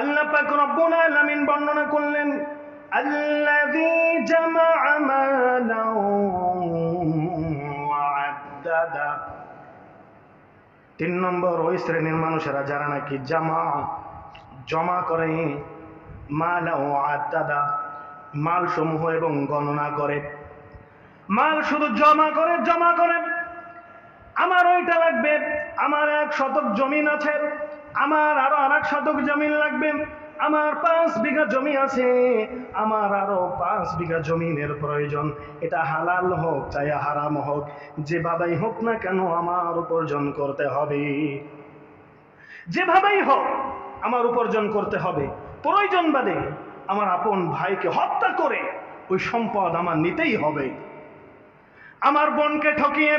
আল্লাহ পাক রব্বুল আলামিন বর্ণনা করলেন, আল্লাযী জামা'a মালান ওয়া তিন নম্বর, ওই শ্রেণির মানুষেরা যারা নাকি জামা, জমা করে, মাল ও আদাদা মাল সমূহ এবং গণনা করে। মাল শুধু জমা করে জমা করে। আমার ওইটা লাগবে, আমার এক শতক জমিন আছে। আমার আরও আর শতক জমিন লাগবে। আমার পাঁচ বিঘা জমি আছে। আমার আরও পাঁচ বিঘা জমিনের প্রয়োজন। এটা হালাল হোক, চাই হারাম হোক যেভাবেই হোক না কেন আমার উপার্জন করতে হবে। যেভাবেই হোক, আমার উপার্জন করতে হবে। প্রয়োজন বাদে আমার আপন ভাইকে হত্যা করে ওই সম্পদ আমার নিতেই হবে। আমার বোনকে ঠকিয়ে,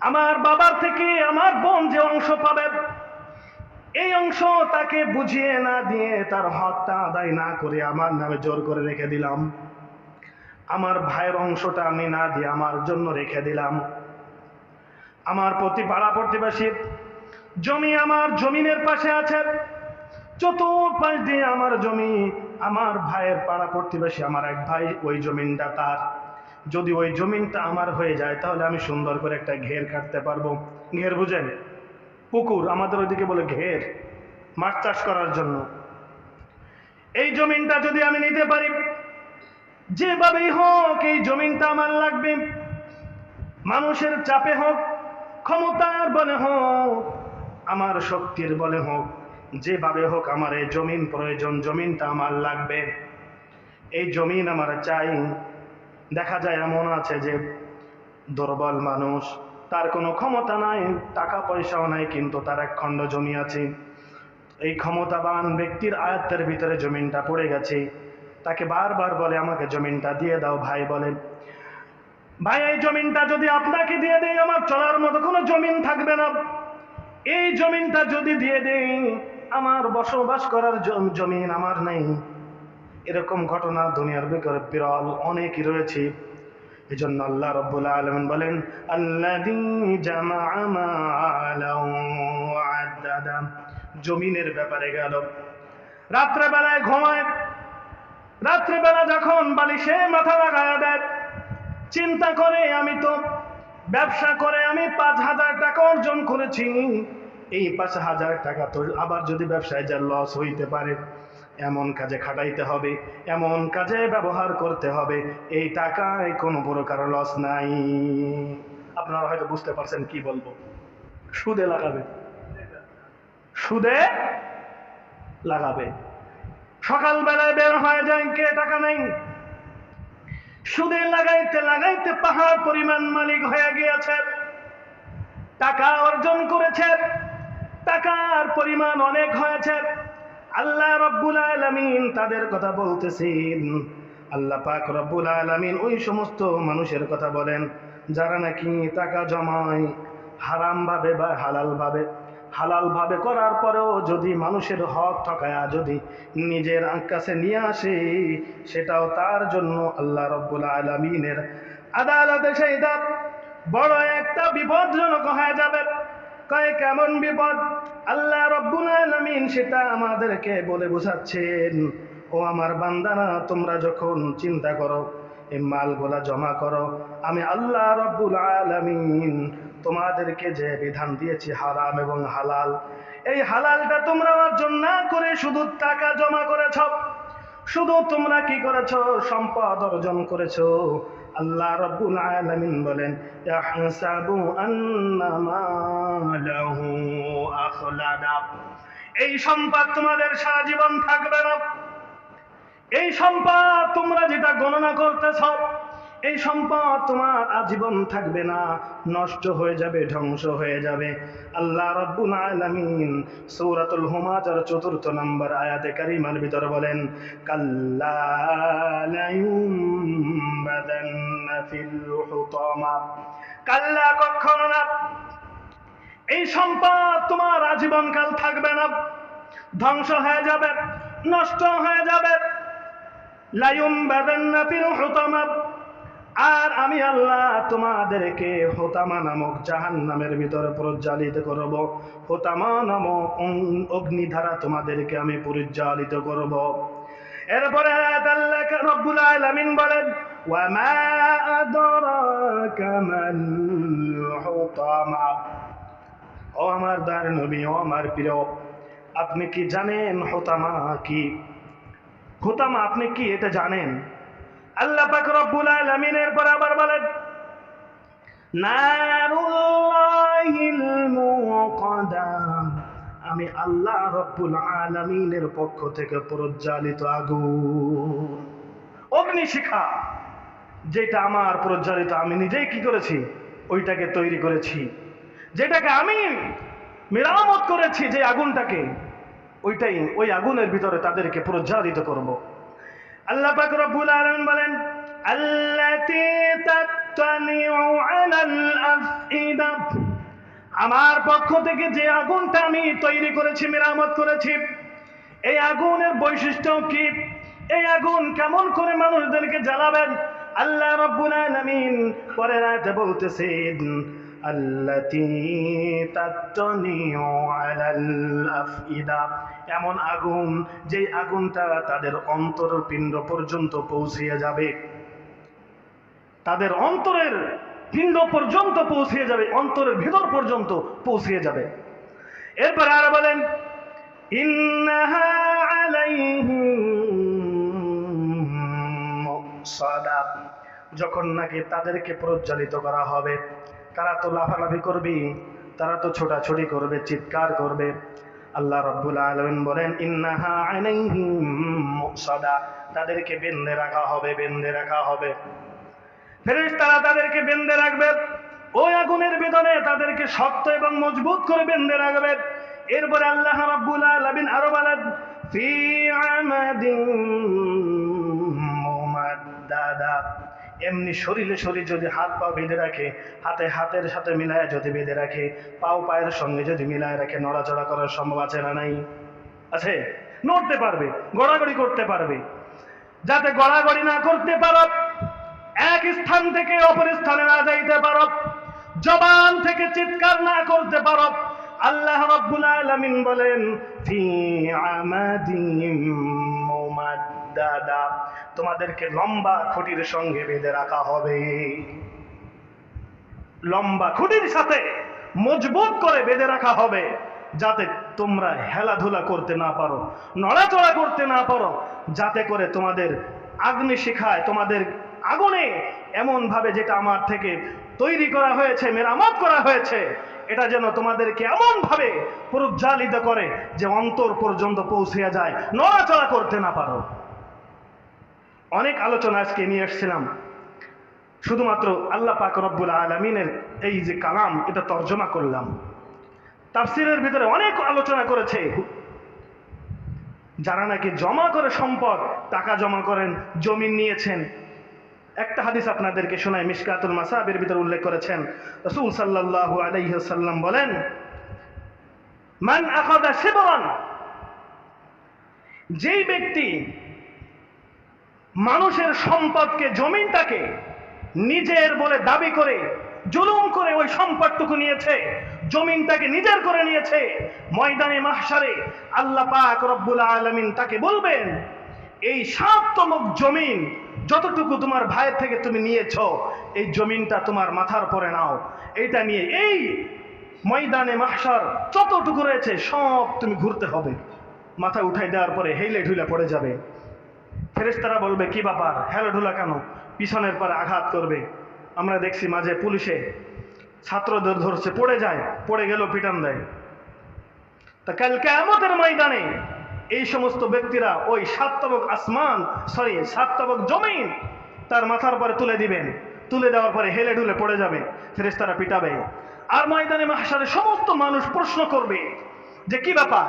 আমার বাবার থেকে আমার বোন যে অংশ পাবে এই অংশ তাকে বুঝিয়ে না দিয়ে তার হকটা আদায় না করে আমার নামে জোর করে রেখে দিলাম। আমার ভাইয়ের অংশটা আমি না দিয়ে আমার জন্য রেখে দিলাম। আমার প্রতি পাড়া প্রতিবেশী, জমি আমার জমিনের পাশে আছে। চতুর্পাশ দিয়ে আমার জমি, আমার ভাইয়ের পাড়া প্রতিবেশী, আমার এক ভাই ওই জমিনটা তার। যদি ওই জমিনটা আমার হয়ে যায়, তাহলে আমি সুন্দর করে একটা ঘের কাটতে পারব। ঘের বুঝেন? পুকুর, আমাদের ওইদিকে বলে ঘের, মাছ চাষ করার জন্য। এই জমিনটা যদি আমি নিতে পারি, যেভাবেই হোক, এই জমিনটা আমার লাগবে। মানুষের চাপে হোক, ক্ষমতার বলে হোক, আমার শক্তির বলে হোক, যেভাবে হোক আমার এই জমিন প্রয়োজন, জমিনটা আমার লাগবে। এই জমিন আমার চাই। দেখা যায় এমন আছে যে দুর্বল মানুষ তার কোনো ক্ষমতা নাই, টাকা পয়সাও নাই, কিন্তু তার এক খণ্ড জমি আছে। এই ক্ষমতাবান ব্যক্তির আয়ত্তের ভিতরে জমিনটা পড়ে গেছে। তাকে বারবার বলে, আমাকে জমিনটা দিয়ে দাও ভাই, বলে। ভাই, এই জমিনটা যদি আপনাকে দিয়ে দেই, আমার চলার মতো কোনো জমিন থাকবে না। এই জমিনটা যদি দিয়ে দেই, আমার বসবাস করার জমিন আমার নেই। এরকম ঘটনা দুনিয়ার বিকর- বিরল অনেকই রয়েছে। এই জন্য আল্লাহ রব্বুল আলমিন বলেন জমিনের ব্যাপারে গেল। রাত্রেবেলায় ঘুমায়। রাত্রিবেলা যখন বালিশে মাথা লাগায় দেয়, চিন্তা করে, আমি তো ব্যবসা করে আমি পাঁচ হাজার টাকা অর্জন করেছি। এই পাঁচ হাজার টাকা তো আবার যদি ব্যবসায় যা লস হইতে পারে এমন কাজে খাটাইতে হবে, এমন কাজে ব্যবহার করতে হবে, এই টাকায় কোনো প্রকার লস নাই। আপনারা হয়তো বুঝতে পারছেন কি বলব। সুদে লাগাবে। সুদে লাগাবে। সকালবেলায় বের হয়ে যায় কে? টাকা নেই। সুদে লাগাইতে লাগাইতে পাহাড় পরিমাণ মালিক হয়ে গিয়েছে। টাকা অর্জন করেছে। টাকার পরিমাণ অনেক হয়েছে। আল্লাহ রব্বুল আলামিন তাদের কথা বলতেছেন। আল্লাহ পাক রব্বুল আলামিন ওই সমস্ত মানুষের কথা বলেন, যারা নাকি টাকা জমায় হারামভাবে বা হালালভাবে। হালালভাবে করার পরেও যদি মানুষের হক ঠকায়া যদি নিজের কাছে নিয়ে আসে, সেটাও তার জন্য আল্লাহ রব্বুল আলমিনের আদালতে সেইটা বড় একটা বিপদজনক হয়ে যাবে। কয়, কেমন বিপদ? আল্লাহ রব্বুল আলমিন সেটা আমাদেরকে বলে বোঝাচ্ছেন। ও আমার বান্দানা তোমরা যখন চিন্তা করো এই মালগুলা জমা করো, আমি আল্লাহ রব্বুল আলমিন তোমাদেরকে যে বিধান দিয়েছি, হারাম এবং হালাল, এই হালালটা তোমরা অর্জন না করে শুধু টাকা জমা করেছ। শুধু তোমরা কি করেছ? সম্পদ অর্জন করেছ। আল্লাহ রব্বুল আলামিন বলেন, ইয়াহসাবু আন্নামালাহু আখলাদা। এই সম্পদ তোমাদের সারা জীবন থাকবে না। এই সম্পদ তোমরা যেটা গণনা করতেছ এই সম্পদ তোমার আজীবন থাকবে না, নষ্ট হয়ে যাবে, ধ্বংস হয়ে যাবে। আল্লাহ রব্বুল আলামিন সূরাতুল হুমাজার চতুর্থ নম্বর আয়াতে কারিমার ভিতর বলেন, কাল্লা লা ইউমবাদান্না ফিল হুতামা। কাল্লা কখনো না। এই সম্পদ তোমার আজীবনকাল থাকবে না, ধ্বংস হয়ে যাবে, নষ্ট হয়ে যাবে। লায়ুম বাদান্না ফিল হুতামা। আর আমি আল্লাহ তোমাদেরকে হোতামা নামক জাহান নামের ভিতরে প্রজ্বালিত করব। হোতামা নামক অং- অগ্নিধারা তোমাদেরকে আমি পরিজ্বালিত করব। এরপরে আল্লাহ রব্বুল আলামিন বলেন, ওয়ামা আদরাকা মাল হুতামা। ও আমার দার নবী, ও আমার প্রিয়, আপনি কি জানেন হোতামা কি? হোতামা, আপনি কি এটা জানেন? আল্লাহ পাক রব্বুল আলামিনের পর আবার বলেন, নারুল্লাহিল মুকাদ্দাম আমি আল্লাহ রব্বুল আলামিনের পক্ষ থেকে প্রজ্বালিত আগুন, অগ্নিশিখা, যেটা আমার প্রজ্বালিত, আমি নিজেই কি করেছি? ওইটাকে তৈরি করেছি। যেটাকে আমি মেরামত করেছি, যে আগুনটাকে, ওইটাই, ওই আগুনের ভিতরে তাদেরকে প্রজ্বালিত করব। আল্লাহ পাক রব্বুল আলামিন বলেন আমার পক্ষ থেকে যে আগুনটা আমি তৈরি করেছি, মেরামত করেছি, এই আগুনের বৈশিষ্ট্য কি? এই আগুন কেমন করে মানুষদেরকে জ্বালাবেন? আল্লাহ রব্বুল আলামিন পরের আয়াতে বলতেছেন এমন আগুন যে আগুনটা তাদের অন্তর পিণ্ড পর্যন্ত পৌঁছিয়ে যাবে। তাদের অন্তরের পিণ্ড পর্যন্ত পৌঁছিয়ে যাবে, অন্তরের ভিতর পর্যন্ত পৌঁছিয়ে যাবে। এরপর আর বলেন যখন নাকি তাদেরকে প্রজ্বলিত করা হবে তারা তো লাফালাফি করবে, তারা তো ছোটাছুটি করবে, চিৎকার করবে। আল্লাহ রব্বুল আলমিন বলেন, ইন্নাহা মুসাদা। তাদেরকে বেঁধে রাখা হবে, বেঁধে রাখা হবে। ফেরেশতারা তাদেরকে বেঁধে রাখবে। ওই আগুনের ভিতরে তাদেরকে শক্ত এবং মজবুত করে বেঁধে রাখবে। এরপরে আল্লাহ রাব্বুল আলামিন আরও বলেন, ফি আমাদিন মুমাদ্দাদা। এমনি শরীরে শরীর যদি হাত পা বেঁধে রাখে, হাতে হাতের সাথে মিলায় যদি বেঁধে রাখে, পাও পায়ের সঙ্গে যদি মিলায় রাখে, নড়াচড়া করার সম্ভব আছে না নাই? আছে? নড়তে পারবে, গড়াগড়ি করতে পারবে। যাতে গড়াগড়ি না করতে পারো, এক স্থান থেকে অপর স্থানে না যাইতে পারো, জবান থেকে চিৎকার না করতে পারো। আল্লাহ রাব্বুল আলামিন বলেন, ফি আমাদিম মুমাদ্দাদা তোমাদেরকে লম্বা খুঁটির সঙ্গে বেঁধে রাখা হবে। লম্বা খুঁটির সাথে মজবুত করে বেঁধে রাখা হবে, যাতে তোমরা হেলাধুলা করতে না পারো, নড়াচড়া করতে না পারো, যাতে করে তোমাদের আগ্নি শিখায়, তোমাদের আগুনে এমন ভাবে যেটা আমার থেকে তৈরি করা হয়েছে, মেরামত করা হয়েছে, এটা যেন তোমাদেরকে এমন ভাবে প্রজ্বালিত করে যে অন্তর পর্যন্ত পৌঁছে যায়, নড়াচড়া করতে না পারো। অনেক আলোচনা আজকে নিয়ে এসেছিলাম। শুধুমাত্র আল্লাহ পাক রব্বুল আলমিনের এই যে কালাম, এটা তর্জমা করলাম। তাফসিরের ভিতরে অনেক আলোচনা করেছে। যারা নাকি জমা করে সম্পদ, টাকা জমা করেন, জমিন নিয়েছেন। একটা হাদিস আপনাদেরকে শোনায় মিসকাতুল মাসাবের ভিতরে উল্লেখ করেছেন। রসুল সাল্লাল্লাহু আলাইহি সাল্লাম বলেন, মান আখাদা শিবরান যেই ব্যক্তি মানুষের সম্পদকে, জমিনটাকে নিজের বলে দাবি করে, জুলুম করে ওই সম্পদটুকু নিয়েছে, জমিনটাকে নিজের করে নিয়েছে। ময়দানে মাহসারে আল্লাহ পাক রব্বুল আলমিন তাকে বলবেন, এই সাততমক জমিন যতটুকু তোমার ভাইয়ের থেকে তুমি নিয়েছ, এই জমিনটা তোমার মাথার পরে নাও। এইটা নিয়ে এই ময়দানে মাহসার যতটুকু রয়েছে সব তুমি ঘুরতে হবে। মাথা উঠাই দেওয়ার পরে হেলে ঢুলে পড়ে যাবে। ফেরেশতারা বলবে, কি ব্যাপার? হেলাঢুলা কেন? পিছনের পরে আঘাত করবে। আমরা দেখছি মাঝে পুলিশে ছাত্রদের ধরছে, পড়ে যায়। পড়ে গেল পিটান দেয়। তা কাল কেমতের ময়দানে এই সমস্ত ব্যক্তিরা ওই সাততবক আসমান, সরি, সাততবক জমিন তার মাথার পরে তুলে দিবেন। তুলে দেওয়ার পরে হেলে ঢুলে পড়ে যাবে, ফেরেশতারা পিটাবে। আর ময়দানে মাহসারে সমস্ত মানুষ প্রশ্ন করবে যে, কি ব্যাপার?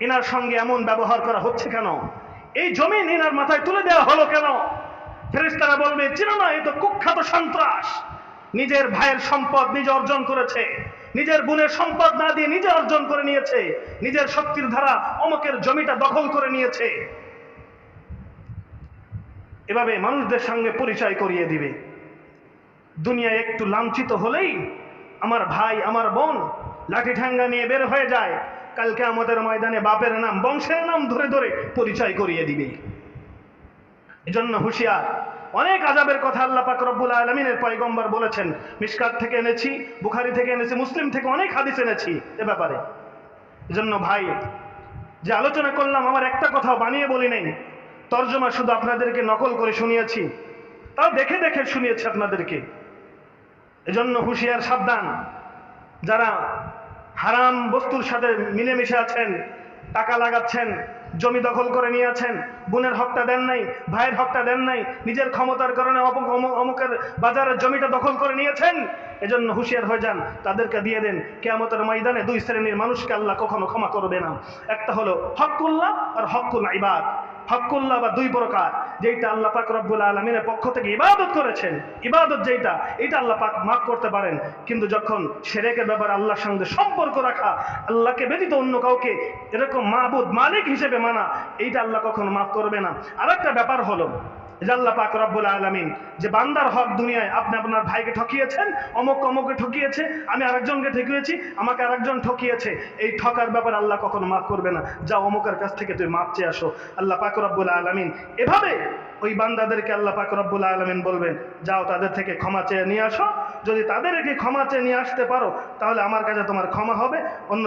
এনার সঙ্গে এমন ব্যবহার করা হচ্ছে কেন? এই জমিন এনার মাথায় তুলে দেওয়া হলো কেন? ফেরেশতারা বলবে, চিনো না, এ তো কুখ্যাত সন্ত্রাস। নিজের ভাইয়ের সম্পদ নিজে অর্জন করেছে। নিজের বোনের সম্পদ না দিয়ে নিজে অর্জন করে নিয়েছে। নিজের শক্তির ধারা অমকের জমিটা দখল করে নিয়েছে। এভাবে মানুষদের সঙ্গে পরিচয় করিয়ে দিবে। দুনিয়ায় একটু লাঞ্ছিত হলেই আমার ভাই, আমার বোন লাঠি ঠাঙ্গা নিয়ে বের হয়ে যায়। কালকে আমাদের ময়দানে বাপের নাম, বংশের নাম ধরে ধরে পরিচয় করিয়ে দিবে। এজন্য হুঁশিয়ার। অনেক আজাবের কথা আল্লাহ পাক রব্বুল আলমিনের পয়গম্বর বলেছেন। মিসকাত থেকে এনেছি, বুখারি থেকে এনেছি, মুসলিম থেকে অনেক হাদিস এনেছি এ ব্যাপারে। এজন্য ভাই, যে আলোচনা করলাম, আমার একটা কথাও বানিয়ে বলি নেই। তর্জমা শুধু আপনাদেরকে নকল করে শুনিয়েছি, তাও দেখে দেখে শুনিয়েছি আপনাদেরকে। এজন্য হুঁশিয়ার সাবধান। যারা হারাম বস্তুর সাথে মিলেমিশে আছেন, টাকা লাগাচ্ছেন, জমি দখল করে নিয়ে আছেন, বোনের হকটা দেন নাই, ভাইয়ের হকটা দেন নাই, নিজের ক্ষমতার কারণে অমুক অমুক- অমুকের বাজারের জমিটা দখল করে নিয়েছেন, এজন্য হুঁশিয়ার হয়ে যান, তাদেরকে দিয়ে দেন। কেয়ামতের ময়দানে দুই শ্রেণির মানুষকে আল্লাহ কখনো ক্ষমা করবে না। একটা হলো হকুল্লাহ আর হকুল ইবাদ। হকুল্লাহ বা দুই প্রকার। যেটা আল্লাহ পাক রব্বুল আলমিনের পক্ষ থেকে ইবাদত করেছেন। ইবাদত যেটা এটা আল্লাহ পাক মাফ করতে পারেন। কিন্তু যখন সেরেকের ব্যাপারে আল্লাহর সঙ্গে সম্পর্ক রাখা, আল্লাহকে ব্যতীত অন্য কাউকে এরকম মাহবুদ মালিক হিসেবে মানা, এইটা আল্লাহ কখনো মাফ করবে না। আর একটা ব্যাপার হলো আল্লাহ পাক রব্বুল আলমিন, যে বান্দার হক দুনিয়ায় আপনি আপনার ভাইকে ঠকিয়েছেন, অমুক অমুকে ঠকিয়েছে, আমি আরেকজনকে ঠকিয়েছি, আমাকে আরেকজন ঠকিয়েছে, এই ঠকার ব্যাপারে আল্লাহ কখনো মাফ করবে না। যা অমুকের কাছ থেকে তুই মাপ চেয়ে আসো। আল্লাহ পাক রব্বুল আলমিন এভাবে ওই বান্দাদেরকে আল্লাহ পাক রব্বুল আলমিন বলবেন, যাও তাদের থেকে ক্ষমা চেয়ে নিয়ে আসো। যদি তাদেরকে ক্ষমা চেয়ে নিয়ে আসতে পারো, তাহলে আমার কাছে তোমার ক্ষমা হবে অন্য